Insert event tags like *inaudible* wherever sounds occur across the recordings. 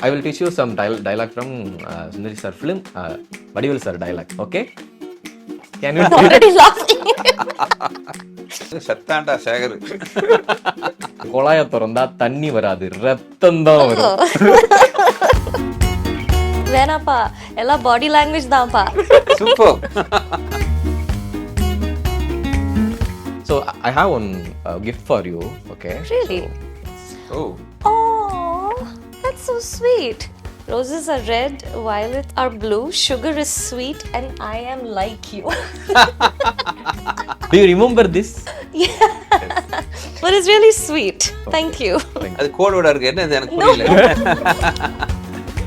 I will teach you some dial- dialogue from uh, Sundari sir film, uh, Vadivel sir dialogue. Okay? Can you? already laughing. சத்தாண்டா Sekar குழாய திறந்தா தண்ணி வராது ரத்தம் தான் வரும் வேணாப்பா எல்லாம் பாடி லாங்குவேஜ் தான்ப்பா super so I have one uh, gift for you. Okay? Really? Oh Oh, that's so sweet. Roses are red, violets are blue, sugar is sweet, and I am like you. Do you remember this? but it's really sweet. Thank you. அது கோடோட இருக்கு என்ன இது எனக்கு புரியல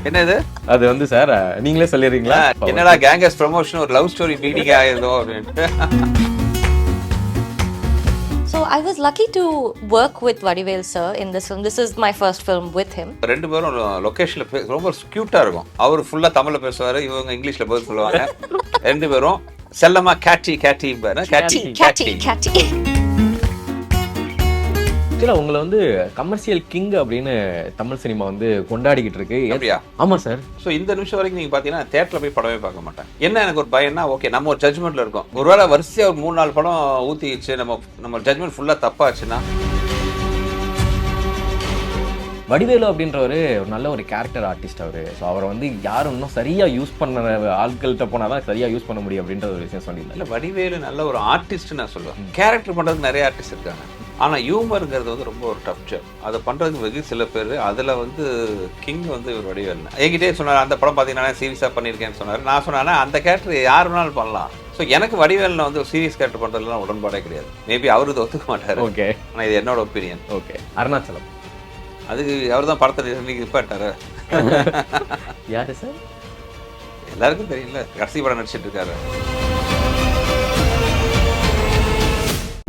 என்னது அது வந்து சார் நீங்களே சொல்லிடுறீங்களா என்னடா கேங்கஸ் ப்ரமோஷன் ஒரு லவ் ஸ்டோரி மீட்டிங் ஆயிருந்தோம் அப்படின்ட்டு I was lucky to work with Vadivel sir in this film. This is my first film with him. ரெண்டு பேரும் லொகேஷன்ல ரொம்ப கியூட்டா இருக்கும் அவர் ஃபுல்லா தமிழ்ல பேசுவாரு இவங்க இங்கிலீஷ்ல பதில் சொல்லுவாங்க ரெண்டு பேரும் செல்லமா catty catty catty Catty, catty. ஆக்சுவலாக உங்களை வந்து கமர்ஷியல் கிங் அப்படின்னு தமிழ் சினிமா வந்து கொண்டாடிக்கிட்டு இருக்கு. அப்படியா? ஆமா சார். ஸோ இந்த நிமிஷம் வரைக்கும் நீங்க பாத்தீங்கன்னா தேட்டர்ல போய் படமே பார்க்க மாட்டேன். என்ன எனக்கு ஒரு பயம்னா ஓகே நம்ம ஒரு ஜட்மெண்ட்ல இருக்கோம். ஒருவேளை வரிசையா ஒரு மூணு நாலு படம் ஊத்திச்சு நம்ம நம்ம ஜட்மெண்ட் ஃபுல்லா தப்பாச்சுன்னா? வடிவேலு அப்படின்றவர் ஒரு நல்ல ஒரு கேரக்டர் ஆர்டிஸ்ட் அவர். ஸோ அவரை வந்து யாரும் இன்னும் சரியா யூஸ் பண்ண ஆட்கள்கிட்ட போனால் தான் சரியா யூஸ் பண்ண முடியும் அப்படின்ற ஒரு விஷயம் சொல்லியிருந்தாங்க இல்ல வடிவேலு நல்ல ஒரு ஆர்டிஸ்ட் நான் சொல்லுவேன். கேரக்டர் பண்றதுக்கு நிறைய ஆர்டிஸ்ட் இருக்காங்க. ஆனா ஹியூமருங்கிறது வந்து ரொம்ப ஒரு டஃப் ஜாப் அதை பண்றதுக்கு வெகு சில பேர். அதுல வந்து கிங் வந்து இவர் வடிவேலு என்கிட்டே சொன்னார் அந்த படம் பார்த்தீங்கன்னா சீரியஸா பண்ணியிருக்கேன்னு சொன்னார். நான் சொன்னேன்னா அந்த கேரக்டர் யார் வேணாலும் பண்ணலாம். ஸோ எனக்கு வடிவேலில் வந்து சீரியஸ் கேரக்டர் பண்றதுலாம் உடன்பாடே கிடையாது. மேபி அவரு இதை ஒத்துக்க மாட்டாரு. ஓகே ஆனா இது என்னோட ஒப்பீனியன் ஓகே அருணாச்சலம். அதுக்கு அவர் தான் படத்தை நிப்பாட்டாரு *laughs* யாரு சார்? எல்லாருக்கும் தெரியல கடைசி படம் நடிச்சிட்டு இருக்காரு.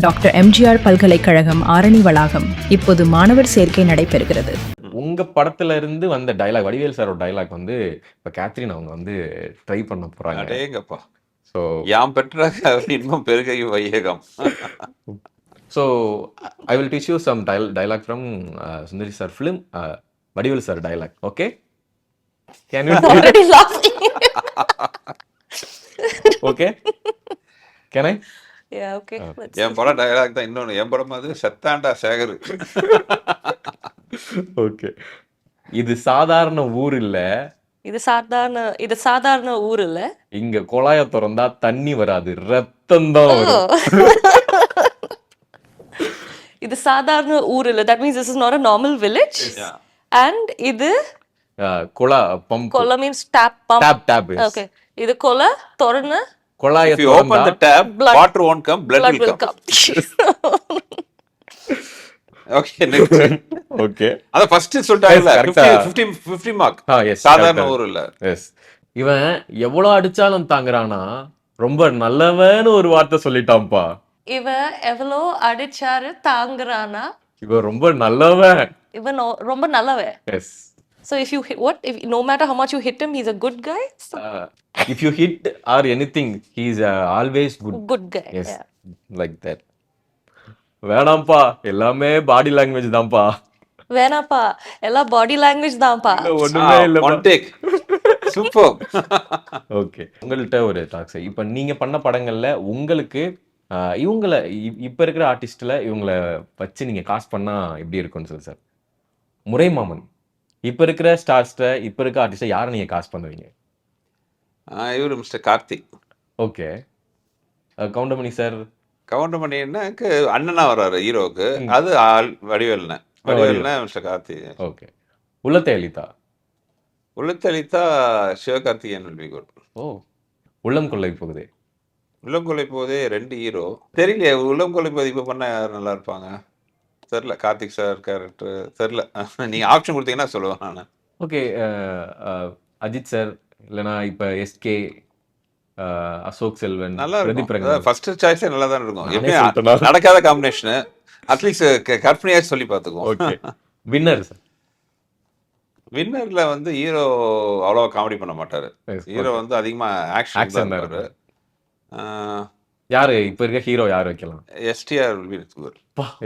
டாக்டர் எம்ஜிஆர் பல்கலைக்கழகம் ஆரணி வளாகம் இப்போது மாணவர் சேர்க்கை நடைபெறுகிறது. உங்க படத்துல இருந்து வந்த டைலாக் வடிவேல் சாரோட டைலாக் வந்து இப்ப கேத்ரின் அவங்க வந்து ட்ரை பண்ண போறாங்க. அடேங்கப்பா. ஸோ யாம் பெற்ற இன்பம் பெருகையும் வையகம். So I will teach you some dialogue from Sundari sir film Vadivel sir dialogue okay can you. Okay can I Let's என் படம் டயலாக் தான். இன்னொன்று என் படம் அது செத்தாண்டா சேகர். ஓகே இது சாதாரண ஊர் இல்ல. இது சாதாரண இது சாதாரண ஊர் இல்ல. இங்க குழாய திறந்தா தண்ணி வராது. ரத்தம் தான் வரும். *laughs* இது சாதாரண ஊர் இல்ல. That means this is not a normal village and இது? அஹ், குழா பம்ப். கொலை means tap pump tap tap okay இது கொலை திறன்னு குழாய come, blood, blood will will come. come. *laughs* Okay, next. Okay first சொல்லிட்டாங்கல்ல, Yes, correct 50 50 50 mark. ஆ yes சாதாரண ஊர் இல்ல. எஸ் இவன் எவ்வளவு அடிச்சாலும் தாங்குறானா ரொம்ப நல்லவன்னு ஒரு வார்த்தை சொல்லிட்டான்ப்பா இவன் எவ்வளோ அடிச்சாரு தாங்குறானா இவன் ரொம்ப நல்லவன் இவன் ரொம்ப நல்லவன் yes So if you hit, what? If no matter how much you hit him, he's a good guy. So, if you hit or anything he is always good good guy. Yes Yeah. Like that வேணாம்ப்பா. எல்லாமே பாடி language தான்ப்பா. வேணாப்பா எல்லாம் body language தான்ப்பா. ஒண்ணுமே இல்ல one take. Super. Okay உங்கள்கிட்ட ஒரு டாக்ஸ் இப்போ நீங்க பண்ண படங்கள்ல உங்களுக்கு ஆஹ், இவங்கள இ- இப்ப இருக்கிற ஆர்டிஸ்ட்ல இவங்கள வச்சு நீங்க காஸ்ட் பண்ணா எப்படி இருக்கும்னு சொல்லு சார் முறை மாமன் இப்ப இருக்கிற ஸ்டார்ஸ்ட இப்ப இருக்க ஆர்டிஸ்ட யாரை நீங்க காஸ்ட் பண்ணுவீங்க? இவரு mister Karthik okay. Goundamani sir Goundamani எனக்கு அண்ணனா வர்றாரு ஹீரோவுக்கு. அது ஆள் வடிவேல்னு. வடிவேல்னா மிஸ்டர் கார்த்திக் ஓகே. உள்ளத்தை அளித்தா உள்ளத்தளித்தா சிவகார்த்திகேயன் will be good. ஓ உள்ளம் கொள்ளை போகுதே. உள்ளம் கொலை போதே ரெண்டு ஹீரோ தெரியலையே உள்ளம் கொலை போது இப்போ பண்ண யார் நல்லா இருப்பாங்க? தெரில கார்த்திக் சார் கேரக்டர் தெரில *laughs* நீங்க ஆப்ஷன் கொடுத்தீங்கன்னா சொல்லுவேன் நான். ஓகே அஜித் சார் இல்லைனா இப்ப எஸ்கே அசோக் செல்வன் நல்லா பிரதீப் ஃபர்ஸ்ட் சாய்ஸே நல்லா தான் இருக்கும். எப்பயும்? நடக்காத காம்பினேஷன் அட்லீஸ்ட் கற்பனையாச்சும் சொல்லி பார்த்துக்குவோம். ஓகே. வின்னர் சார் வின்னர்ல வந்து ஹீரோ அவ்வளோவா காமெடி பண்ண மாட்டாரு. ஹீரோ வந்து அதிகமா ஆக்ஷன் Action தான் யாரு? இப்ப இருக்க ஹீரோ யார் வைக்கலாம்? எஸ்டிஆர்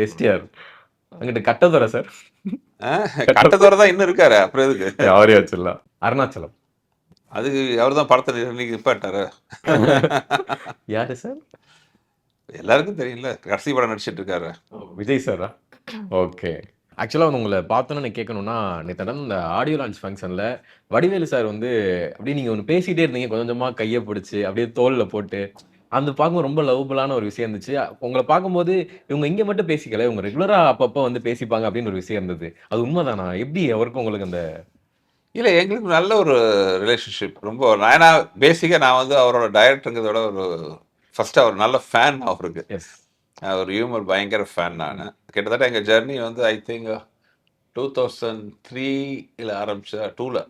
எஸ்டிஆர் அங்கிட்டு கட்டதுரை சார் கட்டத்தோட தான் இன்னும் இருக்காரு அப்புறம் எதுக்கு? அவரே வச்சிடலாம். அருணாச்சலம். அதுக்கு அவர் தான் படத்தை நிப்பாட்டாரு யாரு சார் எல்லாருக்கும் தெரியல. கடைசி படம் நடிச்சிட்டு இருக்காரு. விஜய் சாரா ஓகே. ஆக்சுவலாக வந்து உங்களை பார்த்தோன்னு கேட்கணும்னா நேற்று இந்த ஆடியோ லான்ச் ஃபங்க்ஷனில் வடிவேலு சார் வந்து அப்படியே நீங்கள் ஒன்று பேசிகிட்டே இருந்தீங்க. கொஞ்சம் கொஞ்சமாக கையை பிடிச்சி அப்படியே தோலில் போட்டு அந்த பார்க்கும்போது ரொம்ப லவபுளான ஒரு விஷயம் இருந்துச்சு. உங்களை பார்க்கும்போது இவங்க இங்கே மட்டும் பேசிக்கல இவங்க ரெகுலராக அப்பப்போ வந்து பேசிப்பாங்க அப்படின்னு ஒரு விஷயம் இருந்தது. அது உண்மைதானா? எப்படி அவருக்கும் உங்களுக்கு அந்த இல்லை எங்களுக்கு நல்ல ஒரு ரிலேஷன்ஷிப் ரொம்ப ஏன்னா பேசிக்காக நான் வந்து அவரோட டைரக்டருங்கிறத விட ஒரு ஃபர்ஸ்ட் அவர் நல்ல ஃபேன் அவருக்கு. எஸ் ஒரு ஹியூமர் பயங்கர ஃபேன் நான். கிட்டத்தட்ட எங்கள் ஜெர்னி வந்து ஐ திங்க் டூ தௌசண்ட் த்ரீல ஆரம்பிச்சா டூவில்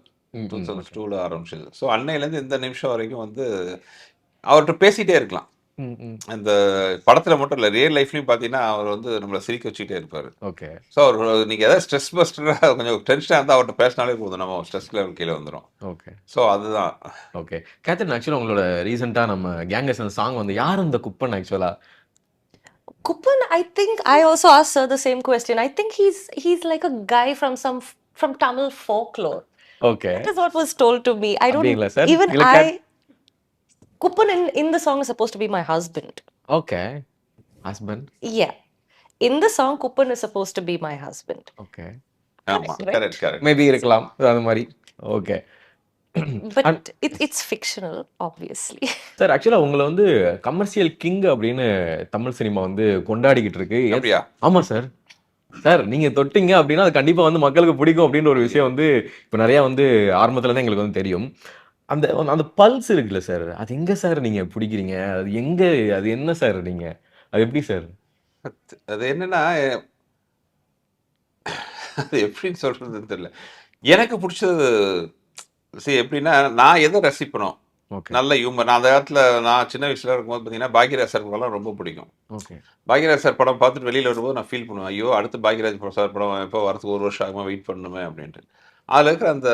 டூ தௌசண்ட் டூவில் ஆரம்பிச்சது. ஸோ அன்னையிலேருந்து இந்த நிமிஷம் வரைக்கும் வந்து அவர்கிட்ட பேசிகிட்டே இருக்கலாம். அந்த படத்தில் மட்டும் இல்லை ரியல் லைஃப்லையும் பார்த்தீங்கன்னா அவர் வந்து நம்மளை சிரிக்க வச்சுக்கிட்டே இருப்பார். ஓகே. ஸோ அவர் நீங்கள் ஏதாவது ஸ்ட்ரெஸ் பஸ்டராக கொஞ்சம் டென்ஷனாக இருந்தால் அவர்கிட்ட பேசினாலே போதும். நம்ம ஸ்ட்ரெஸ் லெவல் கீழே வந்துடும் ஓகே. ஸோ அதுதான். ஓகே. கேத்தரின் ஆக்சுவலாக உங்களோட ரீசெண்டாக நம்ம கேங்கஸ் அந்த சாங் வந்து யார் அந்த Kuppan Kupan, I think I also asked sir the same question. I think he's he's like a guy from some from Tamil folklore. Okay That is what was told to me. I don't அப்படிங்களா sir? Kupan in, in the song is supposed to be my husband. Okay husband Yeah. In the song, Kupan is supposed to be my husband. Okay ஆமாம் correct correct maybe இருக்கலாம் அது மாதிரி. Okay *clears throat* But it, it's fictional, obviously. *laughs* Sir ஆக்சுவலாக உங்களை வந்து commercial king அப்படின்னு Tamil cinema வந்து கொண்டாடிக்கிட்டு இருக்கு. அப்படியா? ஆமா சார் சார் நீங்க தொட்டீங்க அப்படின்னா அது கண்டிப்பா வந்து மக்களுக்கு பிடிக்கும் அப்படின்ற ஒரு விஷயம் வந்து இப்போ நிறைய வந்து ஆரம்பத்துல தான் எங்களுக்கு வந்து தெரியும். அந்த அந்த பல்ஸ் இருக்குல்ல சார் அது எங்க சார் நீங்க பிடிக்கிறீங்க? அது எங்க அது என்ன சார் நீங்க? அது எப்படி சார் அது என்னன்னா அது எப்படின்னு சொல்றதுன்னு தெரியல. எனக்கு பிடிச்சது சரி எப்படின்னா நான் எதை ரசிப்பனோ? ஓகே நல்ல ஹியூமர் நான் அந்த காலத்தில் நான் சின்ன வயசுல இருக்கும்போது பார்த்தீங்கன்னா பாக்யராஜ் சார் படம்லாம் ரொம்ப பிடிக்கும். ஓகே பாக்யராஜ் சார் படம் பார்த்துட்டு வெளியில் வரும்போது நான் ஃபீல் பண்ணுவேன் ஐயோ அடுத்து பாக்யராஜ் சார் படம் எப்போ வரதுக்கு ஒரு வருஷம் ஆகுமா? வெயிட் பண்ணணுமே அப்படின்ட்டு. அதில் இருக்கிற அந்த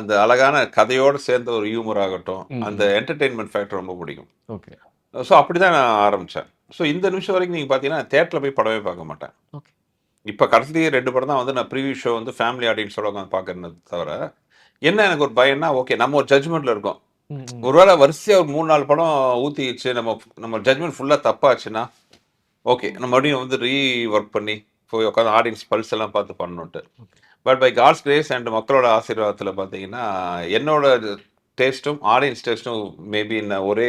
அந்த அழகான கதையோடு சேர்ந்த ஒரு ஹியூமர் ஆகட்டும். அந்த என்டர்டெயின்மெண்ட் ஃபேக்டர் ரொம்ப பிடிக்கும். ஓகே. ஸோ அப்படி தான் நான் ஆரம்பித்தேன் ஸோ இந்த நிமிஷம் வரைக்கும் நீங்கள் பார்த்தீங்கன்னா தேட்டரில் போய் படமே பார்க்க மாட்டேன். ஓகே. இப்போ கடைசி ரெண்டு படம் தான் வந்து நான் ப்ரீவியூ ஷோ வந்து ஃபேமிலி ஆடியன்ஸோட உட்காந்து பார்க்கறது தவிர என்ன எனக்கு ஒரு பயம்னா ஓகே நம்ம ஒரு ஜட்ஜ்மெண்ட்டில் இருக்கோம். ஒருவேளை வரிசையாக ஒரு மூணு நாலு படம் ஊற்றிச்சு நம்ம நம்ம ஜட்மெண்ட் ஃபுல்லாக தப்பாச்சுன்னா ஓகே நம்ம மறுபடியும் வந்து ரீ ஒர்க் பண்ணி போய் உட்காந்து ஆடியன்ஸ் பல்ஸ் எல்லாம் பார்த்து பண்ணணுன்ட்டு but by God's grace and மக்களோட ஆசீர்வாதத்தில் பார்த்தீங்கன்னா என்னோட டேஸ்ட்டும் ஆடியன்ஸ் டேஸ்ட்டும் மேபி இன்ன ஒரே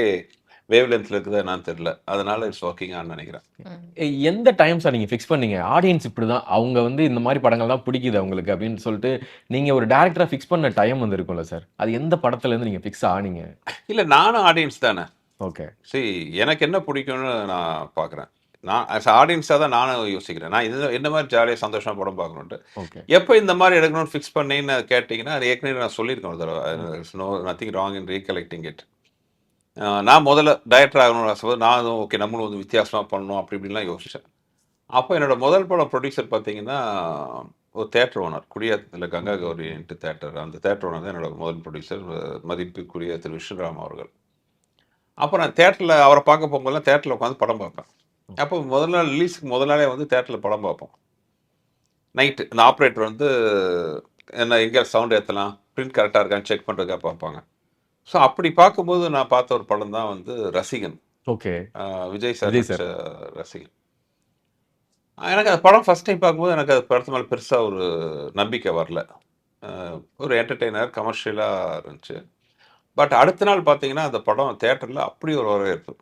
வேவ் லென்த்தில் இருக்குதா என்னன்னு தெரியல. அதனால இட்ஸ் ஒர்க்கிங் ஆன்னு நினைக்கிறேன். எந்த டைம் சார் நீங்க ஃபிக்ஸ் பண்ணீங்க? ஆடியன்ஸ் இப்படிதான் அவங்க வந்து இந்த மாதிரி படங்கள் தான் பிடிக்குது அவங்களுக்கு அப்படின்னு சொல்லிட்டு நீங்க ஒரு டேரக்டரா ஃபிக்ஸ் பண்ண டைம் வந்து இருக்கும்ல சார் அது எந்த படத்துல இருந்து நீங்க ஃபிக்ஸ் ஆனீங்க? இல்லை நானும் ஆடியன்ஸ் தானே. ஓகே சரி எனக்கு என்ன பிடிக்கும்னு நான் பார்க்குறேன் நான் ஆஸ் ஆடியன்ஸாக தான் நானும் யோசிக்கிறேன். நான் இது என்ன மாதிரி ஜாலியாக சந்தோஷமாக படம் பார்க்கணுன்ட்டு எப்போ இந்த மாதிரி எடுக்கணும்னு ஃபிக்ஸ் பண்ணேன்னு கேட்டிங்கன்னா அது ஏற்கனவே நான் சொல்லியிருக்கேன் ஒரு தடவை. No nothing wrong in recollecting it நான் முதல்ல டைரக்டர் ஆகணும்னு ஆசைப்போது நான் ஓகே நம்மளும் வந்து வித்தியாசமாக பண்ணணும் அப்படி இப்படின்லாம் யோசித்தேன் அப்போ என்னோட முதல் படம் ப்ரொடியூசர் பார்த்தீங்கன்னா ஒரு தேட்டர் ஓனர் குடியாத்தத்தில் கங்கா கௌரின்ட்டு தேட்டர் அந்த தேட்டர் ஓனர் தான் என்னோட முதல் ப்ரொடியூசர் மதிப்புக்குரிய திரு விஷ்ணுராம் அவர்கள். அப்போ நான் தேட்டரில் அவரை பார்க்க போகும்போதெல்லாம் தேட்டரில் உட்காந்து படம் பார்ப்பேன். அப்போ முதல் நாள் ரிலீஸுக்கு முதல் நாளே வந்து தேட்டரில் படம் பார்ப்போம். நைட்டு இந்த ஆப்ரேட்டர் வந்து என்ன எங்கே சவுண்ட் ஏற்றலாம் பிரிண்ட் கரெக்டாக இருக்கான்னு செக் பண்ணுறதுக்காக பார்ப்பாங்க. ஸோ அப்படி பார்க்கும்போது நான் பார்த்த ஒரு படம் தான் வந்து ரசிகன். ஓகே. விஜய் சார் ரசிகன். எனக்கு அந்த படம் ஃபஸ்ட் டைம் பார்க்கும்போது எனக்கு அது படத்து மேலே பெருசாக ஒரு நம்பிக்கை வரல. ஒரு என்டர்டெய்னர் கமர்ஷியலாக இருந்துச்சு. பட் அடுத்த நாள் பார்த்தீங்கன்னா அந்த படம் தேட்டரில் அப்படி ஒரு வரவேற்பு.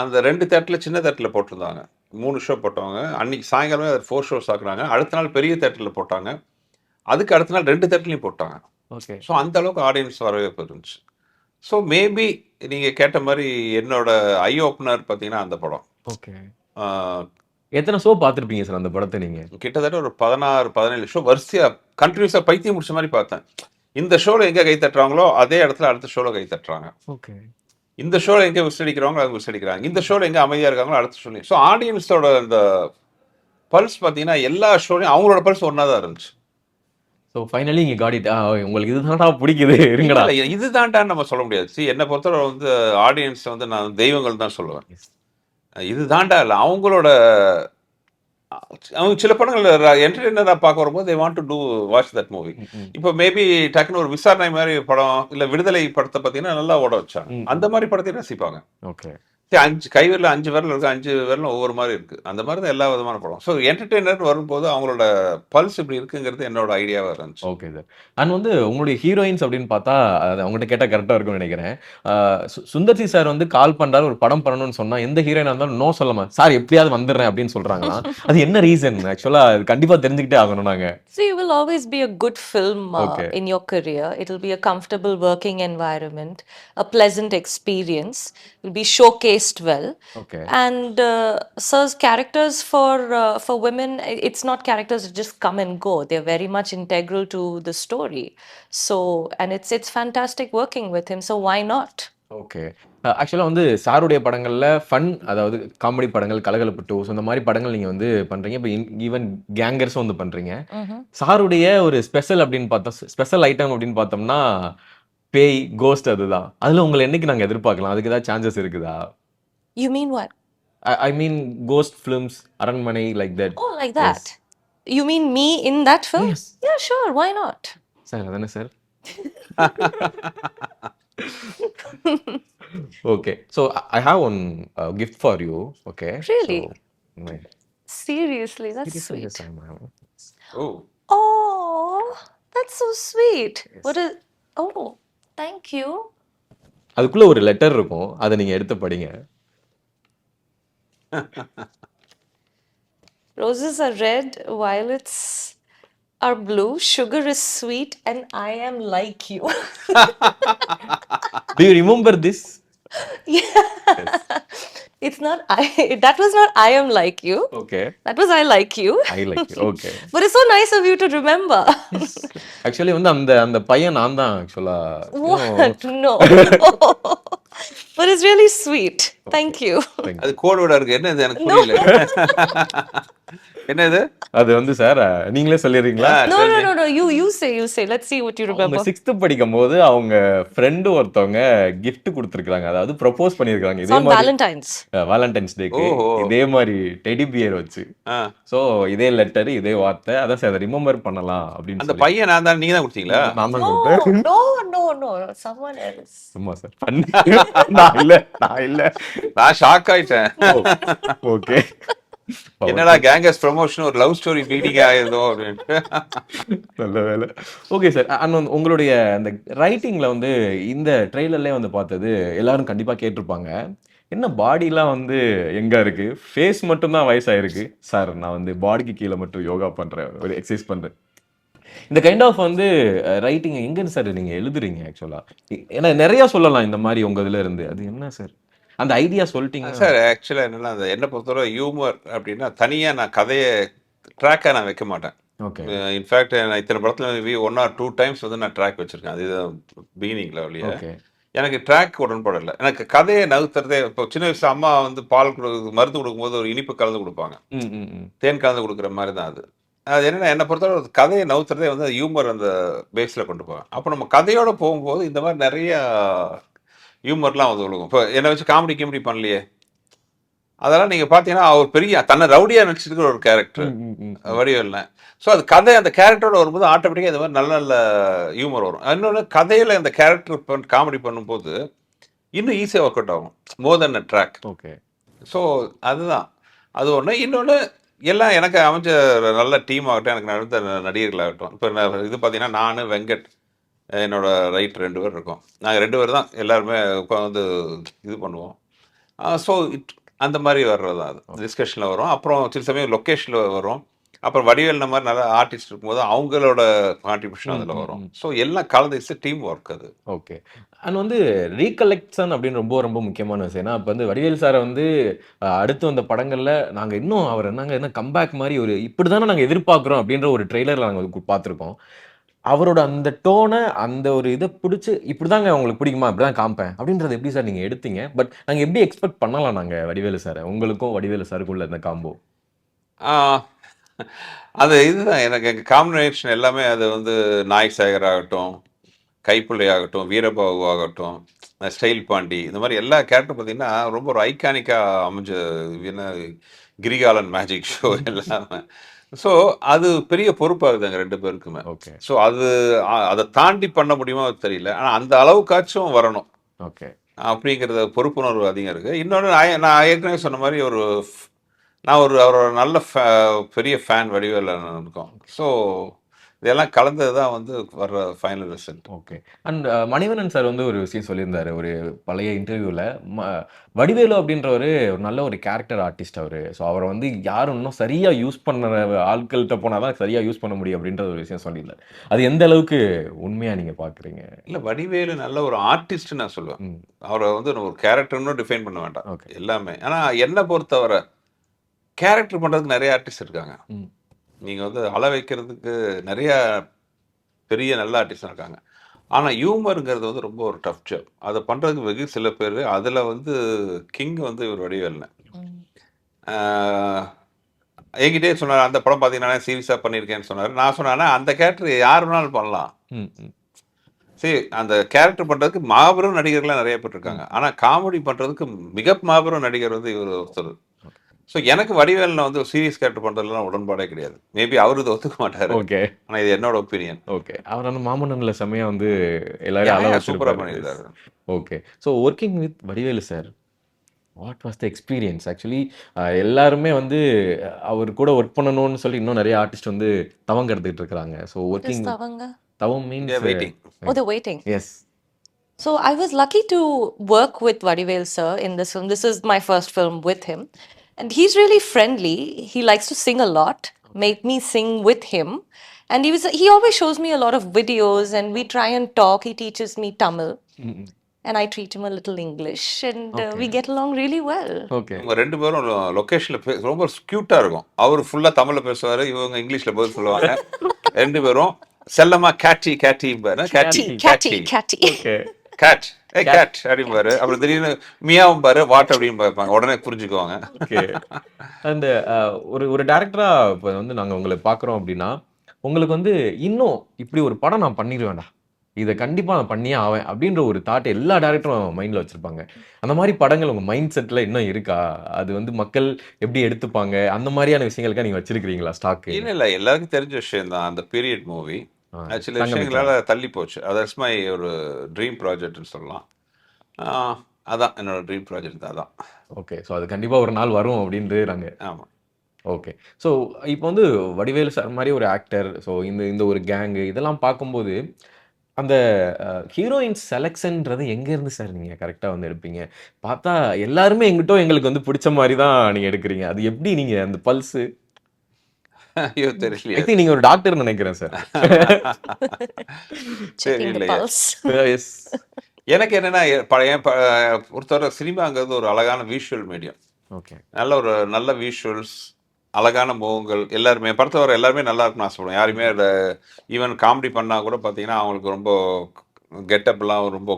அந்த ரெண்டு தேட்டரில் சின்ன தேட்டரில் போட்டிருந்தாங்க. மூணு ஷோ போட்டவங்க. அன்னைக்கு சாயங்காலமே அது ஃபோர் ஷோஸ் ஆக்குனாங்க அடுத்த நாள் பெரிய தேட்டரில் போட்டாங்க. அதுக்கு அடுத்த நாள் ரெண்டு தேட்டர்லையும் போட்டாங்க. ஓகே. ஸோ அந்த அளவுக்கு ஆடியன்ஸ் வரவேற்பு இருந்துச்சு ஸோ மேபி நீங்கள் கேட்ட மாதிரி என்னோட ஐ ஓப்பனர் பார்த்தீங்கன்னா அந்த படம். ஓகே. எத்தனை ஷோ பார்த்துருப்பீங்க சார் அந்த படத்தை நீங்க? கிட்டத்தட்ட ஒரு பதினாறு பதினேழு ஷோ வரிசையாக கண்டினியூஸாக பைத்தியம் முடிச்ச மாதிரி பார்த்தேன். இந்த ஷோவில் எங்கே கை தட்டுறாங்களோ அதே இடத்துல அடுத்த ஷோவில் கை தட்டுறாங்க. ஓகே. இந்த ஷோவில் எங்கே விசில் அடிக்கிறாங்களோ அது விசில் அடிக்கிறாங்க இந்த ஷோவில் எங்கே அமைதியாக இருக்காங்களோ அடுத்த ஷோலையும் ஸோ ஆடியன்ஸோட அந்த பல்ஸ் பார்த்தீங்கன்னா எல்லா ஷோலையும் அவங்களோட பல்ஸ் ஒன்றா தான் இருந்துச்சு. ஸோ ஃபைனலி இங்கே காடிட் ஆ உங்களுக்கு இதுதான்டா பிடிக்குது. இருங்கடா இல்ல, இதுதான்டான்னு நம்ம சொல்ல முடியாது. See, என்னை பொறுத்தவரை வந்து ஆடியன்ஸ் வந்து நான் தெய்வங்கள் தான் சொல்லுவேன். இது தாண்டா இல்லை அவங்களோட அவங்க சில படங்கள் என்டர்டெய்னராக பார்க்க வரும்போது they want to to watch that movie இப்போ மேபி டக்குன்னு ஒரு விசாரணை மாதிரி படம் இல்ல விடுதலை படத்தை பார்த்தீங்கன்னா நல்லா ஓட வச்சாங்க. அந்த மாதிரி படத்தையும் ரசிப்பாங்க. ஓகே. அஞ்சு கை விரல் அஞ்சு விரல் இருக்கு அஞ்சு விரலும் ஒவ்வொரு மாதிரி இருக்கு. அந்த மாதிரி தான் எல்லா விதமான படம். ஸோ என்டர்டெய்னர் வரும்போது அவங்களோட பல்ஸ் இப்படி இருக்குங்கிறது என்னோட ஐடியாவா இருந்துச்சு. ஓகே சார் அண்ட் வந்து உங்களுடைய ஹீரோயின்ஸ் அப்படின்னு பார்த்தா அது அவங்ககிட்ட கேட்டால் கரெக்டாக இருக்கும்னு நினைக்கிறேன். ஆஹ் சு- சுந்தர் சி சார் வந்து கால் பண்றாரு ஒரு படம் பண்ணணும்னு சொன்னா எந்த ஹீரோயினா இருந்தாலும் நோ சொல்லாம சார் எப்படியாவது வந்துடுறேன் அப்படின்னு சொல்றாங்களா *laughs* அது என்ன ரீசன் ஆக்சுவலா அது கண்டிப்பா தெரிஞ்சுக்கிட்டே ஆகணும் நாங்க. So you will always be a good film uh, Okay. in your career. It'll be a comfortable working environment, a pleasant experience. Will be showcased well. Okay And uh, sir's characters for uh, for women, it's not characters that just come and go. They're very much integral to the story. So and it's it's fantastic working with him. So why not? Okay ஆக்சுவலாக வந்து சாருடைய படங்கள்ல fun அதாவது comedy படங்கள் கலகலப்பு two's அந்த மாதிரி படங்கள் நீங்க வந்து பண்றீங்க இப்போ ஈவன் கேங்கர்ஸும் வந்து பண்றீங்க சாருடைய ஒரு ஸ்பெஷல் அப்படின்னு பார்த்தோம் ஸ்பெஷல் ஐட்டம் அப்படின்னு பார்த்தோம்னா பேய் கோஸ்ட் அதுதான் அதுல உங்களை என்னைக்கு நாங்க எதிர்பார்க்கலாம் அதுக்கு ஏதாவது சான்சஸ் இருக்குதா You mean what? I mean ghost films Aranmanai like that Oh, like that. You mean me in that film? Yes. Yeah, sure. Why not? Sir அதானே sir okay so I have one gift for you okay Really? Seriously, that's sweet. Oh Oh, that's so sweet. What is? Oh, thank you. அதுக்குள்ள ஒரு letter இருக்கும் அதை நீங்க எடுத்து படிங்க *laughs* Roses are red, violets are blue, sugar is sweet, and I am like you. Do you remember this *laughs* it's not I. That was not I am like you. Okay That was I like you. I like okay *laughs* But it's so nice of you to remember. Actually வந்து அந்த அந்த பையன் நான் தான் ஆக்சுவலா what? No. But it's really sweet. Thank you. அது கோடு விட இருக்கு. என்ன இது? எனக்கு புரியல. *laughs* என்ன இது? அது வந்து சார் நீங்களே சொல்லிடுறீங்களா? No, no, no, no. You, you say, you say. Let's see what you remember. Sixth படிக்கும் போது அவங்க ஃப்ரெண்டு ஒருத்தவங்க gift கொடுத்துருக்காங்க அதாவது ப்ரொபோஸ் பண்ணியிருக்காங்க It's இதே மாதிரி Valentine's. வேலண்டைன்ஸ் டேக்கு. இதே மாதிரி டெடி பியர் வச்சு. ஸோ இதே லெட்டர் இதே வார்த்தை. அதான் சார் அதை ரிமெம்பர் பண்ணலாம் அப்படின்னு அந்த பையன் நான் தான் நீங்க தான் கொடுத்தீங்களா? நான் தான் கொடுத்தேன். சும்மா சார். நான் இல்ல நான் இல்ல. நான் ஷாக் ஆயிட்டேன். ஓகே. *laughs* என்னடா கேங்கஸ் ப்ரமோஷன் ஒரு லவ் ஸ்டோரி பீடிங் ஆயிருதோ அப்படின்ட்டு. நல்ல வேலை. ஓகே சார் அண்ட் உங்களுடைய அந்த ரைட்டிங்ல வந்து இந்த ட்ரெய்லர்லேயே வந்து பார்த்தது எல்லாரும் கண்டிப்பா கேட்டிருப்பாங்க. என்ன பாடிலாம் வந்து எங்க இருக்கு? ஃபேஸ் மட்டும் தான் வயசாயிருக்கு. சார் நான் வந்து பாடிக்கு கீழே மட்டும் யோகா பண்றேன். ஒரு எக்ஸசைஸ் பண்றேன். இந்த கைண்ட் ஆஃப் வந்து ரைட்டிங் எங்க சார் நீங்க எழுதுறீங்க ஆக்சுவலா ஏன்னா நிறைய சொல்லலாம் இந்த மாதிரி உங்க இதுல இருந்து. அது என்ன சார் அந்த ஐடியா சொல்லிட்டீங்க சார் ஆக்சுவலாக என்னன்னா அந்த என்னை பொறுத்தவரை ஹியூமர் அப்படின்னா தனியாக நான் கதையை ட்ராக்காக நான் வைக்க மாட்டேன். ஓகே இன்ஃபேக்ட் நான் இத்தனை படத்தில் ஒன் ஆர் டூ டைம்ஸ் வந்து நான் ட்ராக் வச்சிருக்கேன். அதுதான் பிகினிங் லெவலியே எனக்கு ட்ராக் உடன்பாடு இல்லை. எனக்கு கதையை நகர்த்துறதே இப்போ சின்ன வயசுல அம்மா வந்து பால் கொடு மருந்து கொடுக்கும்போது ஒரு இனிப்பு கலந்து கொடுப்பாங்க. தேன் கலந்து கொடுக்குற மாதிரி தான் அது. அது என்னன்னா என்னை பொறுத்தவரை கதையை நவுத்துறதே வந்து ஹியூமர் அந்த பேஸில் கொண்டு போவேன். அப்போ நம்ம கதையோட போகும்போது இந்த மாதிரி நிறைய ஹியூமர்லாம் வந்து விழுகும் இப்போ என்னை வச்சு காமெடி கிமெடி பண்ணலையே. அதெல்லாம் நீங்கள் பார்த்தீங்கன்னா அவர் பெரிய தன்னை ரவுடியாக நடிச்சிருக்கிற ஒரு கேரக்டர். வடிவேல்னு. ஸோ அது கதை அந்த கேரக்டரோட வரும்போது ஆட்டோமேட்டிக்காக இந்த மாதிரி நல்ல நல்ல ஹியூமர் வரும். இன்னொன்று கதையில் இந்த கேரக்டர் காமெடி பண்ணும்போது இன்னும் ஈஸியாக ஒர்க் அவுட் ஆகும். More then a track okay so அதுதான். அது ஒன்று இன்னொன்று எல்லாம் எனக்கு அமைஞ்ச ஒரு நல்ல டீம் ஆகட்டும் எனக்கு நடந்த நடிகர்களாகட்டும். இப்போ நான் இது பார்த்தீங்கன்னா நான் வெங்கட் என்னோட ரைட் ரெண்டு பேர் இருக்கோம். நாங்கள் ரெண்டு பேர் தான் எல்லாருமே உட்காந்து இது பண்ணுவோம். ஸோ இட் அந்த மாதிரி வர்றது தான் அது டிஸ்கஷனில் வரும். அப்புறம் சில சமயம் லொக்கேஷனில் வரும். அப்புறம் வடிவேல் மாதிரி நல்ல ஆர்டிஸ்ட் இருக்கும்போது அவங்களோட கான்ட்ரிபியூஷன் அதில் வரும். ஸோ எல்லாம் கலந்து இட்ஸ் டீம் ஒர்க் அது. ஓகே அண்ட் வந்து ரீகலெக்ஷன் அப்படின்னு ரொம்ப ரொம்ப முக்கியமான விஷயம். ஏன்னா இப்போ வந்து வடிவேல் சாரை வந்து அடுத்து வந்த படங்கள்ல நாங்க இன்னும் அவர் என்னங்க என்ன கம்பேக் மாதிரி ஒரு இப்படி தானே நாங்கள் எதிர்பார்க்குறோம் அப்படின்ற ஒரு ட்ரெய்லர் நாங்கள் பார்த்துருக்கோம். அவரோட அந்த டோனை அந்த ஒரு இதை பிடிச்சி இப்படிதாங்க உங்களுக்கு பிடிக்குமா? இப்படிதான் காமிப்பேன். அப்படின்றது எப்படி சார் நீங்க எடுத்தீங்க? பட் நாங்க எப்படி எக்ஸ்பெக்ட் பண்ணலாம் நாங்க வடிவேலு சாரை? உங்களுக்கும் வடிவேலு சாருக்கும் உள்ள இந்த காம்போ அது இதுதான். எனக்கு எங்கள் காம்பினேஷன் எல்லாமே அது வந்து நாய் சேகர் ஆகட்டும் கைப்பிள்ளை ஆகட்டும் வீரபாபு ஆகட்டும் ஸ்டைல் பாண்டி இந்த மாதிரி எல்லா கேரக்டர் பார்த்தீங்கன்னா ரொம்ப ஒரு ஐகானிக்காக அமைஞ்ச என்ன கிரிகாலன் மேஜிக் ஷோ *laughs* எல்லாமே. ஸோ அது பெரிய பொறுப்பாகுது அங்கே ரெண்டு பேருக்குமே. ஓகே ஸோ அது அதை தாண்டி பண்ண முடியுமா தெரியல. ஆனால் அந்த அளவுக்காச்சும் வரணும். ஓகே அப்படிங்கிறத பொறுப்புணர்வு அதிகம் இருக்குது இன்னொன்று நான் ஏற்கனவே சொன்ன மாதிரி ஒரு நான் ஒரு அவரோட நல்ல fa- பெரிய ஃபேன் வடிவேல இருக்கோம். ஸோ இதெல்லாம் கலந்தது தான் வந்து வர்ற final result okay and Manivannan sir வந்து ஒரு விஷயம் சொல்லியிருந்தாரு ஒரு பழைய இன்டர்வியூவில் ம வடிவேலு அப்படின்றவர் ஒரு நல்ல ஒரு கேரக்டர் ஆர்டிஸ்ட் அவர். ஸோ அவரை வந்து யாரும் இன்னும் சரியாக யூஸ் பண்ண ஆட்கள்கிட்ட போனால் தான் சரியாக யூஸ் பண்ண முடியும் அப்படின்ற ஒரு விஷயம் சொல்லியிருந்தார். அது எந்த அளவுக்கு உண்மையாக நீங்கள் பார்க்குறீங்க இல்லை வடிவேலு நல்ல ஒரு ஆர்டிஸ்ட் நான் சொல்லுவேன். அவரை வந்து ஒரு கேரக்டர்னு டிஃபைன் பண்ண வேண்டாம். ஓகே எல்லாமே. ஆனால் என்னை பொறுத்தவரை கேரக்டர் பண்ணுறதுக்கு நிறைய ஆர்டிஸ்ட் இருக்காங்க. நீங்கள் வந்து அள வைக்கிறதுக்கு நிறைய பெரிய நல்ல ஆர்டிஸ்ட் இருக்காங்க. ஆனால் ஹியூமருங்கிறது வந்து ரொம்ப ஒரு டஃப் ஜாப் அதை பண்ணுறதுக்கு வெகு சில பேர் அதில் வந்து கிங் வந்து இவர் வடிவேல்னு. ஆஹ் என்கிட்டயே சொன்னார் அந்த படம் பார்த்தீங்கன்னா சீரியஸாக பண்ணியிருக்கேன்னு சொன்னார். நான் சொன்னேன்னா அந்த கேரக்டர் யார் வேணாலும் பண்ணலாம். சரி அந்த கேரக்டர் பண்ணுறதுக்கு மாபெரும் நடிகர்கள்லாம் நிறைய பேர் இருக்காங்க. ஆனால் காமெடி பண்ணுறதுக்கு மிக மாபெரும் நடிகர் வந்து இவர் ஒருத்தர். ஸோ எனக்கு வடிவேலில் வந்து சீரியஸ் கேரக்டர் பண்ணுறதுலாம் உடன்பாடே கிடையாது. மேபி அவரு இதை ஒத்துக்க மாட்டார். ஓகே ஆனால் இது என்னோட ஒப்பீனியன் ஓகே அவர் அந்த மாமன்னன்ல செம்மையாக வந்து எல்லாரும் சூப்பராக பண்ணியிருந்தாரு. Okay so working with Vadivelu sir what was the experience actually எல்லாருமே வந்து அவர் கூட ஒர்க் பண்ணணும்னு சொல்லி இன்னும் நிறைய ஆர்டிஸ்ட் வந்து தவங்க எடுத்துக்கிட்டு இருக்கிறாங்க. So working. தவம் means waiting Oh, they're waiting. Yes I was lucky to work with Vadivel sir in this film. This is my first film with him. And he's really friendly. He likes to sing a lot, make me sing with him. And he was he always shows me a lot of videos and we try and talk. He teaches me Tamil and I treat him a little English and uh, we get along really well. Okay இவங்க ரெண்டு பேரும் லொக்கேஷனில் பே ரொம்ப க்யூட்டாக இருக்கும் அவர் ஃபுல்லாக தமிழில் பேசுவார் இவங்க இங்கிலீஷில் பதில் சொல்லுவாங்க ரெண்டு பேரும் செல்லமா catty catty catty Catty, catty. Cat a cat அப்படிம்பாரு. அப்புறம் திடீர்னு மியாவும் பாரு வாட் அப்படின்னு பார்ப்பாங்க. உடனே புரிஞ்சுக்குவாங்க. ஓகே அண்ட் ஒரு ஒரு டேரக்டராக இப்போ வந்து நாங்கள் உங்களை பார்க்குறோம் அப்படின்னா உங்களுக்கு வந்து இன்னும் இப்படி ஒரு படம் நான் பண்ணிடுவேன்டா இதை கண்டிப்பாக நான் பண்ணியே ஆவேன் அப்படின்ற ஒரு தாட் எல்லா டேரக்டரும் மைண்டில் வச்சுருப்பாங்க. அந்த மாதிரி படங்கள் உங்கள் மைண்ட் செட்டில் இன்னும் இருக்கா? அது வந்து மக்கள் எப்படி எடுத்துப்பாங்க? அந்த மாதிரியான விஷயங்களுக்காக நீங்கள் வச்சிருக்கிறீங்களா ஸ்டாக்கு இல்லை இல்லை. எல்லாருக்கும் தெரிஞ்ச விஷயம் தான் அந்த பீரியட் மூவி சில விஷயங்களால தள்ளி போச்சு. அதர்ஸ் மை ஒரு ட்ரீம் ப்ராஜெக்ட்னு சொல்லலாம். அதான் என்னோட ட்ரீம் ப்ராஜெக்ட் அதான். ஓகே ஸோ அது கண்டிப்பாக ஒரு நாள் வரும் அப்படின்ட்டு நாங்கள் ஆமாம் ஓகே ஸோ இப்போ வந்து வடிவேலு சார் மாதிரி ஒரு ஆக்டர் ஸோ இந்த இந்த ஒரு கேங்கு இதெல்லாம் பார்க்கும்போது அந்த ஹீரோயின் செலெக்ஷன்ன்றது எங்கேருந்து சார் நீங்கள் கரெக்டாக வந்து எடுப்பீங்க? பார்த்தா எல்லாருமே எங்கிட்ட எங்களுக்கு வந்து பிடிச்ச மாதிரி தான் நீங்கள் எடுக்கிறீங்க. அது எப்படி நீங்கள் அந்த பல்ஸு ஐயோ ஐ தெரியலையே திங்க் நீங்கள் ஒரு டாக்டர் நினைக்கிறேன் சார். *laughs* எஸ் எனக்கு என்னன்னா பழைய பொறுத்தவரை சினிமாங்கிறது ஒரு அழகான விஷுவல் மீடியம் ஓகே நல்ல ஒரு நல்ல விஷுவல்ஸ் அழகான முகங்கள் எல்லாருமே படத்தை வர எல்லாருமே நல்லா இருக்குன்னு ஆசைப்படுவேன் யாருமே ஈவன் காமெடி பண்ணா கூட பார்த்தீங்கன்னா அவங்களுக்கு ரொம்ப கெட்டப்லாம் ரொம்ப.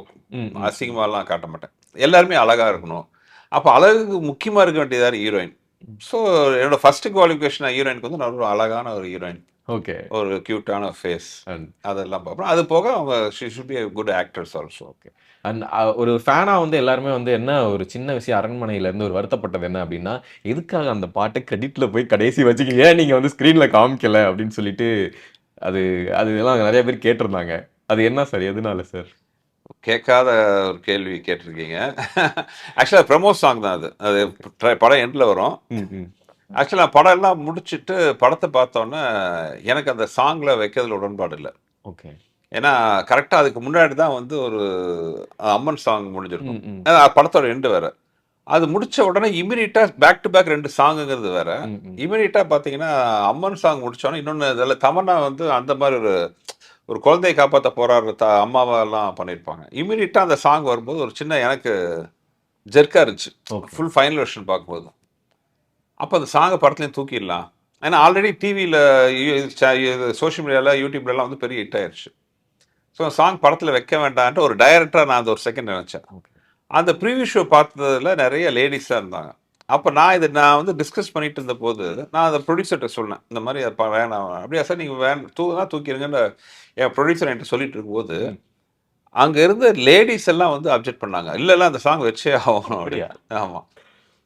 அசிங்கமாலாம் காட்ட மாட்டேன். எல்லாருமே அழகா இருக்கணும். அப்போ அழகுக்கு முக்கியமாக இருக்க வேண்டியதாக ஹீரோயின் ஸோ என்னோட ஃபர்ஸ்ட் குவாலிஃபிகேஷன் ஹீரோயினுக்கு வந்து நான் ஒரு அழகான ஒரு ஹீரோயின் ஓகே ஒரு க்யூட்டான ஃபேஸ் அண்ட் அதெல்லாம் பார்ப்போம் அது போக அவங்க she should be good actors also okay and ஒரு ஃபேனாக வந்து எல்லாருமே வந்து என்ன ஒரு சின்ன விஷயம் அரண்மனையில இருந்து ஒரு வருத்தப்பட்டது என்ன அப்படின்னா எதுக்காக அந்த பாட்டை கிரெடிட்ல போய் கடைசி வச்சுக்கிங்க? ஏன் நீங்கள் வந்து ஸ்க்ரீனில் காமிக்கல? அப்படின்னு சொல்லிட்டு அது அது எல்லாம் நிறைய பேர் கேட்டிருந்தாங்க. அது என்ன சார் எதனால சார் கேட்காத ஒரு கேள்வி கேட்டிருக்கீங்க. ஆக்சுவலாக ப்ரமோ சாங் தான் அது. அது படம் எண்டில் வரும். ஆக்சுவலாக படம் எல்லாம் முடிச்சுட்டு படத்தை பார்த்தோன்னே எனக்கு அந்த சாங்கில் வைக்கிறதுல உடன்பாடு இல்லை. ஓகே. ஏன்னா கரெக்டாக அதுக்கு முன்னாடி தான் வந்து ஒரு அம்மன் சாங் முடிஞ்சிருக்கும். படத்தோட எண்டு வேற. அது முடிச்ச உடனே இமீடியட்டாக பேக் டு பேக் ரெண்டு சாங்குங்கிறது வேற. இமீடியட்டாக பார்த்தீங்கன்னா அம்மன் சாங் முடிச்சோன்னே இன்னொன்று இதில் தமன்னா வந்து அந்த மாதிரி ஒரு ஒரு குழந்தையை காப்பாற்ற போராடுற த அம்மாவெல்லாம் பண்ணியிருப்பாங்க இமீடியட்டாக அந்த சாங் வரும்போது ஒரு சின்ன எனக்கு ஜெர்க்காக இருந்துச்சு. ஃபுல் ஃபைனல் வெர்ஷன் பார்க்கும்போது. அப்போ அந்த சாங்கை படத்துலையும் தூக்கிடலாம். ஏன்னா ஆல்ரெடி டிவியில் சோஷியல் மீடியாவில் யூடியூப்லலாம் வந்து பெரிய ஹிட் ஆயிடுச்சு ஸோ சாங் படத்தில் வைக்க வேண்டான்ட்டு ஒரு டைரக்டராக நான் அந்த ஒரு செகண்ட் நினச்சேன். அந்த ப்ரீவியூ ஷோ பார்த்ததுல நிறைய லேடிஸாக இருந்தாங்க. அப்போ நான் இது நான் வந்து டிஸ்கஸ் பண்ணிட்டு இருந்த போது நான் அந்த ப்ரொடியூசர்கிட்ட சொன்னேன் இந்த மாதிரி அப்பா வேணாம் அப்படியா சார் நீங்கள் வேன் தூக்குனா தூக்கிடுங்கன்னு என் ப்ரொடியூசர் என்கிட்ட சொல்லிட்டு இருக்கும்போது அங்க இருந்த லேடிஸ் எல்லாம் வந்து அப்ஜெக்ட் பண்ணாங்க. இல்ல இல்ல அந்த சாங் வச்சே ஆகணும். அப்படியா? அப்படின்னு. ஆமா.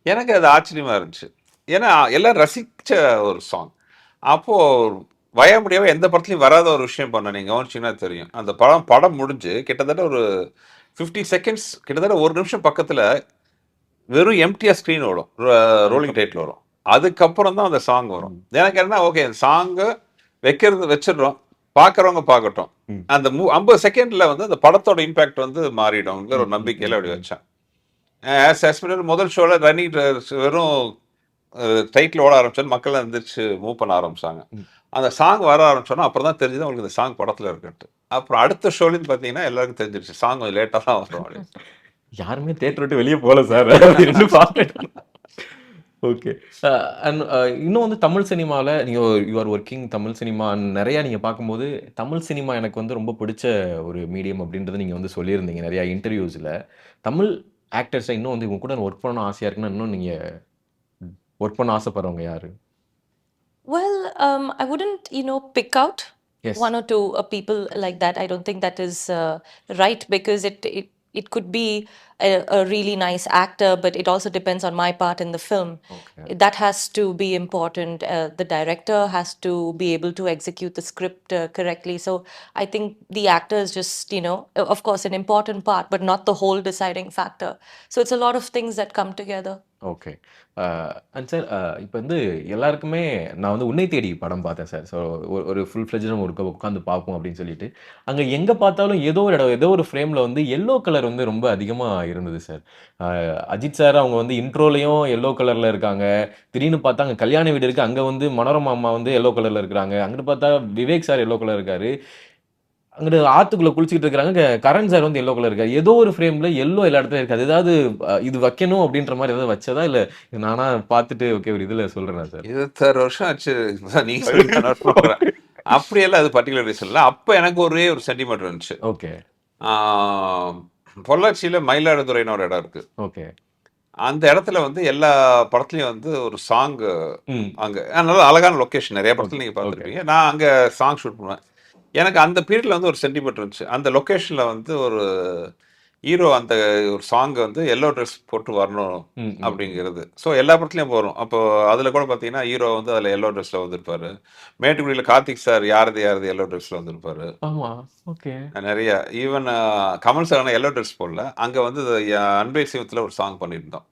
எனக்கு அது ஆச்சரியமா இருந்துச்சு. ஏன்னா எல்லாம் ரசிச்ச ஒரு சாங் அப்போ வய முடியாம எந்த படத்துலையும் வராத ஒரு விஷயம் பண்ண நீங்க கவனிச்சீங்கன்னா தெரியும். அந்த படம் படம் முடிஞ்சு கிட்டத்தட்ட ஒரு ஃபிஃப்டி செகண்ட்ஸ் கிட்டத்தட்ட ஒரு நிமிஷம் பக்கத்துல வெறும் எம்டிஆர் ஸ்க்ரீன் வரும் ரோலிங் டைட்டில் வரும். அதுக்கப்புறம் தான் அந்த சாங் வரும். எனக்கு என்ன ஓகே சாங்கு வைக்கிறது வச்சிடுறோம். பார்க்குறவங்க பார்க்கட்டும். அந்த மூ ஐம்பது செகண்ட்ல வந்து அந்த படத்தோட இம்பாக்ட் வந்து மாறிடும்ங்கிற ஒரு நம்பிக்கையில அப்படி வச்சேன். ஆஸ் ஆஸ் முதல் ஷோவில் ரன்னிங் வெறும் டைட்டில் ஓட ஆரம்பிச்சோன்னு மக்கள் எந்திரிச்சு மூவ் பண்ண ஆரம்பிச்சாங்க. அந்த சாங் வர ஆரம்பிச்சோன்னா அப்புறம் தான் தெரிஞ்சது உங்களுக்கு இந்த சாங் படத்தில் இருக்குன்ட்டு அப்புறம் அடுத்த ஷோலேருந்து பார்த்தீங்கன்னா எல்லாருக்கும் தெரிஞ்சிருச்சு. சாங் கொஞ்சம் லேட்டாக தான் வரும் அப்படின்னு. *laughs* யாருமே தேட்டர் விட்டு வெளியே போகல சார் *laughs* ரெண்டு *laughs* பார்த்துட்டு ஓகே அண்ட் இன்னும் வந்து தமிழ் சினிமாவில் நீங்கள் யூஆர் ஒர்க்கிங் தமிழ் சினிமா நிறையா நீங்கள் பார்க்கும்போது தமிழ் சினிமா எனக்கு வந்து ரொம்ப பிடிச்ச ஒரு மீடியம் அப்படின்றத நீங்கள் வந்து சொல்லியிருந்தீங்க நிறையா இன்டர்வியூஸில் தமிழ் ஆக்டர்ஸை இன்னும் வந்து இவங்க கூட ஒர்க் பண்ணணும் ஆசையாக இருக்குன்னா இன்னும் நீங்கள் ஒர்க் பண்ண ஆசைப்படுறவங்க யாரு? Well, um, I wouldn't, you know, pick out Yes. one or two uh, people like that. I don't think that is uh, right because it, could be a, a really nice actor, but it also depends on my part in the film. Okay. That has to be important. Uh, the director has to be able to execute the script uh, correctly. So I think the actor is just, you know, of course, an important part, but not the whole deciding factor. So it's a lot of things that come together. Okay. And sir இப்போ வந்து எல்லாருக்குமே நான் வந்து உன்னை தேடி படம் பார்த்தேன் sir so ஒரு ஒரு ஃபுல் ஃப்ளெஜ் நம்ம ஒரு உட்காந்து பார்ப்போம் அப்படின்னு சொல்லிட்டு. அங்கே எங்கே பார்த்தாலும் ஏதோ ஒரு இடம் ஏதோ ஒரு ஃப்ரேமில் வந்து எல்லோ கலர் வந்து ரொம்ப அதிகமாக இருந்தது சார் அஜித் சார் அவங்க வந்து இன்ட்ரோலையும் எல்லோ கலரில் இருக்காங்க. திடீர்னு பார்த்தா அங்கே கல்யாண வீடு இருக்குது அங்கே வந்து மனோரமா அம்மா வந்து எல்லோ கலரில் இருக்கிறாங்க. அங்கிட்டு பார்த்தா விவேக் சார் எல்லோ கலர் இருக்காரு. அங்கிட்டு ஆத்துக்குள்ள குளிச்சுட்டு இருக்காங்க. க- கரண் சார் வந்து எல்லோ கலர் இருக்காரு. ஏதோ ஒரு ஃப்ரேம்ல எல்லோ எல்லா இடத்துலயும் இருக்காது. ஏதாவது இது வைக்கணும் அப்படின்ற மாதிரி ஏதாவது வச்சதா? இல்ல நானா பார்த்துட்டு ஓகே ஒரு இதுல சொல்றேன் சார்? இருபத்தாறு வருஷம் ஆச்சு. இப்பதான் *laughs* நீங்க சொல்லி நான் note பண்றேன். அப்படியெல்லாம் அது பர்டிகுலர் ரீசன் இல்லை. அப்போ எனக்கு ஒரே ஒரு சென்டிமெண்ட் இருந்துச்சு ஓகே பொள்ளாச்சியில மயிலாடுதுறைன்னு ஒரு இடம் இருக்கு. ஓகே அந்த இடத்துல வந்து எல்லா படத்துலயும் வந்து ஒரு சாங் அங்க நல்ல அழகான லொகேஷன் நிறைய படத்துல நீங்க பார்த்துருப்பீங்க. நான் அங்க சாங் ஷூட் பண்ணுவேன். எனக்கு அந்த பீரியட்ல வந்து ஒரு சென்டிமெண்ட் இருந்துச்சு. அந்த லொகேஷன்ல வந்து ஒரு ஹீரோ அந்த ஒரு சாங் வந்து எல்லோ ட்ரெஸ் போட்டு வரணும். அப்படிங்கிறது. ஸோ எல்லா படத்துலையும் போகிறோம் அப்போ அதில் கூட பார்த்தீங்கன்னா ஹீரோ வந்து அதில் எல்லோ ட்ரெஸ்ஸில் வந்திருப்பாரு. மேட்டுக்குடியில் கார்த்திக் சார் யாரது யாரது எல்லோ ட்ரெஸ்ஸில் வந்திருப்பாரு. ஆமா ஓகே. நிறைய. ஈவன் கமல் சார் ஆனால் எல்லோ ட்ரெஸ் போடல. அங்கே வந்து அன்பை சிவத்தில் ஒரு சாங் பண்ணியிருந்தோம்.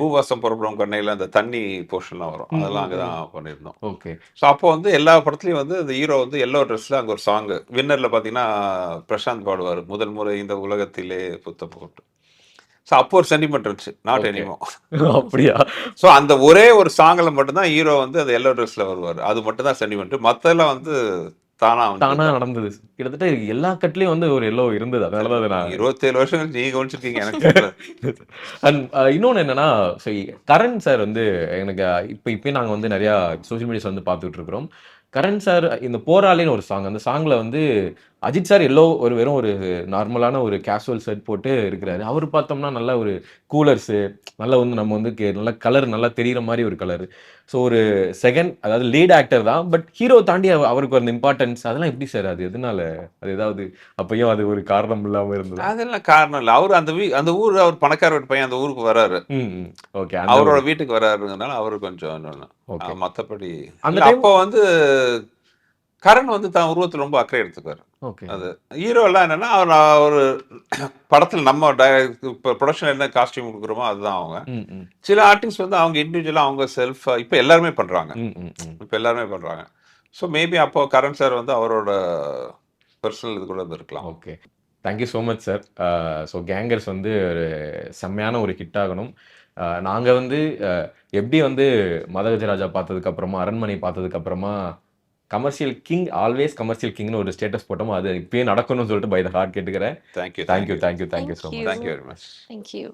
பூவாசம் புறப்படும் கண்ணையில் அந்த தண்ணி போர்ஷன்லாம் வரும். அதெல்லாம் அங்கே தான் பண்ணியிருந்தோம். ஓகே. ஸோ அப்போ வந்து எல்லா படத்துலையும் வந்து அந்த ஹீரோ வந்து எல்லோ ட்ரெஸ்ஸில் அங்கே ஒரு சாங்கு வின்னரில் பார்த்தீங்கன்னா பிரசாந்த் பாடுவார். முதல் முறை இந்த உலகத்திலே புத்த போட்டு ஸோ அப்போ ஒரு சென்டிமெண்ட் இருந்துச்சு. நாட். எனிமோ அப்படியா? ஸோ அந்த ஒரே ஒரு சாங்கில் மட்டும்தான் ஹீரோ வந்து அந்த எல்லோ ட்ரெஸ்ஸில் வருவார். அது மட்டும் தான் சென்டிமெண்ட் மற்றெல்லாம் வந்து தானா தானா நடந்தது. கிட்டத்தட்ட எல்லா கட்லயும் வந்து ஒரு எல்லோ இருந்தது. அதனாலதான் அதை நான் இருபத்தேழு வருஷம் நீங்க கவனிச்சிருக்கீங்க எனக்கு. அண்ட் *laughs* இன்னொன்று என்னன்னா சரி கரண் சார் வந்து எனக்கு இப்போ இப்போயும் நாங்கள் வந்து நிறையா சோஷியல் மீடியாஸ் வந்து பார்த்துட்டு இருக்கிறோம். கரண் சார் இந்த போராளின்னு ஒரு சாங் அந்த சாங்ல வந்து அஜித் சார் எல்லோ ஒரு வெறும் ஒரு நார்மலான ஒரு கேஷுவல் ஷர்ட் போட்டு இருக்கிறாரு. அவர் பார்த்தோம்னா நல்ல ஒரு கூலர்ஸு நல்லா வந்து நம்ம வந்து நல்ல கலர் நல்லா தெரியிற மாதிரி ஒரு கலர் ஸோ ஒரு செகண்ட் அதாவது லீட் ஆக்டர் தான் பட் ஹீரோ தாண்டி அவ- அவருக்கு ஒரு இம்பார்ட்டன்ஸ் அதெல்லாம் எப்படி சார் அது எதனால? அது ஏதாவது அப்பயும் அது ஒரு காரணம் இல்லாமல் இருந்தது? அதெல்லாம் காரணம் இல்லை. அவர் அந்த வீ அந்த ஊர் அவர் பணக்கார வீட்டு பையன் அந்த ஊருக்கு வராரு. ஓகே அவரோட வீட்டுக்கு வராருங்கனால அவரு கொஞ்சம் மத்தபடி அந்த அப்போ வந்து கரண் வந்து தான் உருவத்துல ரொம்ப அக்கறை எடுத்துக்குவார். ஓகே. அது ஹீரோ எல்லாம் என்னன்னா அவர் ஒரு படத்துல நம்ம இப்போ ப்ரொடக்ஷன் என்ன காஸ்டியூம் கொடுக்குறோமோ அதுதான் அவங்க. சில ஆர்டிஸ்ட் வந்து அவங்க இண்டிவிஜுவலாக அவங்க செல்ஃப் இப்போ எல்லாருமே பண்றாங்க. ம் ம் ம். இப்போ எல்லாருமே பண்றாங்க. ஸோ மேபி அப்போ கரண் சார் வந்து அவரோட பர்சனல் இது கூட இருந்திருக்கலாம். Okay. Thank you so much sir so Gangers வந்து ஒரு செம்மையான ஒரு ஹிட் ஆகணும். நாங்கள் வந்து எப்படி வந்து மதகஜராஜா பார்த்ததுக்கு அப்புறமா அரண்மனை பார்த்ததுக்கு அப்புறமா கமர்ஷியல் கிங் ஆல்வேஸ் கமர்ஷியல் கிங்னு ஒரு ஸ்டேட்டஸ் போட்டோமோ அது இப்பயே நடக்கணும்னு சொல்லிட்டு பை த ஹார்ட் கேட்டுக்கிறேன். Thank you thank you thank you thank you so Thank much you. Thank you very much Thank you.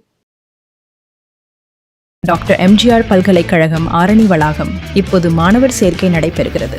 Doctor MGR பல்கலைக்கழகம் ஆரணி வளாகம் இப்போது மாணவர் சேர்க்கை நடைபெறுகிறது.